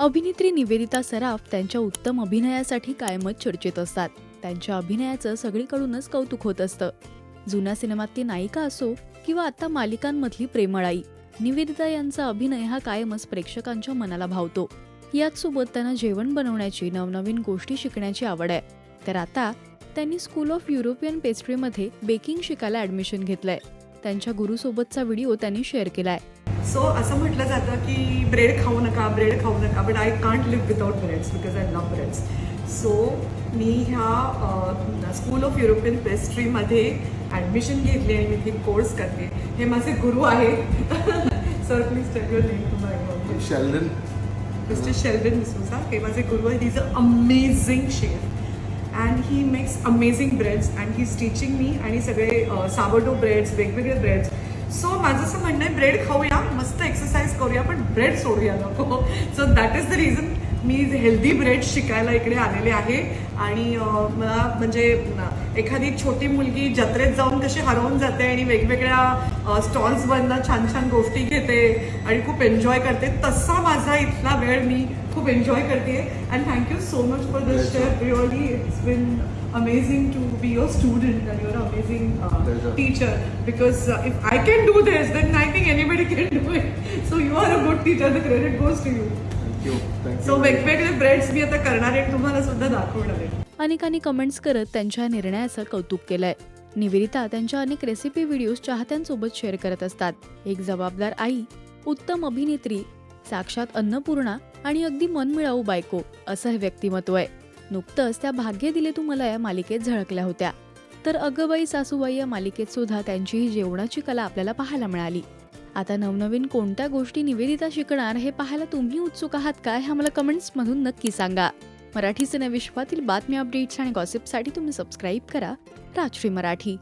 अभिनेत्री निवेदिता सराफ त्यांच्या उत्तम अभिनयासाठी कायमच चर्चेत असतात. त्यांच्या अभिनयाचं सगळीकडूनच कौतुक होत असतं. जुन्या सिनेमातली नायिका असो किंवा आता मालिकांमधली प्रेमळाई निवेदिता यांचा अभिनय हा कायमच प्रेक्षकांच्या मनाला भावतो. याच सोबत त्यांना जेवण बनवण्याची नवनवीन गोष्टी शिकण्याची आवड आहे. तर आता त्यांनी स्कूल ऑफ युरोपियन पेस्ट्रीमध्ये बेकिंग शिकायला ॲडमिशन घेतलंय. त्यांच्या गुरुसोबतचा व्हिडिओ त्यांनी शेअर केलाय. सो असं म्हटलं जातं की ब्रेड खाऊ नका ब्रेड खाऊ नका but I can't live without breads because I love breads so मी ह्या स्कूल ऑफ युरोपियन पेस्ट्रीमध्ये ॲडमिशन घेतली आणि मी ती कोर्स करते. हे माझे गुरु आहेत. Sir please tell your name to my Sheldon mister Sheldon D'Souza हे माझे गुरु आहेत. Is a amazing chef and he makes amazing breads and he teaching मी आणि सगळे सावडो ब्रेड्स वेगवेगळे ब्रेड्स सो माझं असं म्हणणं आहे ब्रेड खाऊया. मस्त एक्सरसाइज करूया पण ब्रेड सोडूया नको. So that is the reason me healthy bread शिकायला इकडे आलेले आहे. आणि मला म्हणजे एखादी छोटी मुलगी जत्रेत जाऊन कशी हरवून जाते आणि वेगवेगळ्या स्टॉल्सवरनं छान छान गोष्टी घेते आणि खूप एन्जॉय करते तसा माझा इथला वेळ मी खूप एन्जॉय करते and thank you so much for this. Share really it's been amazing to be your student and your amazing Pleasure. teacher. Because uh, if I can do this, then I think are a good teacher. The credit goes to you. Thank you thank you So वेगवेगळे breads मी आता करणार आहे तुम्हाला सुद्धा दाखवणार आहे. अनेकांनी कमेंट्स करत त्यांच्या निर्णयाचं कौतुक केलंय. निवेदिता त्यांच्या अनेक रेसिपी व्हिडिओज चाहत्यांसोबत शेअर करत असतात. एक जबाबदार आई उत्तम अभिनेत्री साक्षात अन्नपूर्णा आणि अगदी मनमिळावू बायको असं हे व्यक्तिमत्व आहे. नुकतंच त्या भाग्य दिले तू मला या मालिकेत झळकल्या होत्या. तर अगबाई सासूबाई या मालिकेत सुद्धा त्यांची ही जेवणाची कला आपल्याला पाहायला मिळाली. आता नवनवीन कोणत्या गोष्टी निवेदिता शिकणार हे पाहायला तुम्ही उत्सुक आहात काय हे आम्हाला कमेंट्समधून नक्की सांगा. मराठी सिनेविश्वातील बातम्या अपडेट्स आणि गॉसिपसाठी तुम्ही सबस्क्राईब करा. राजश्री मराठी.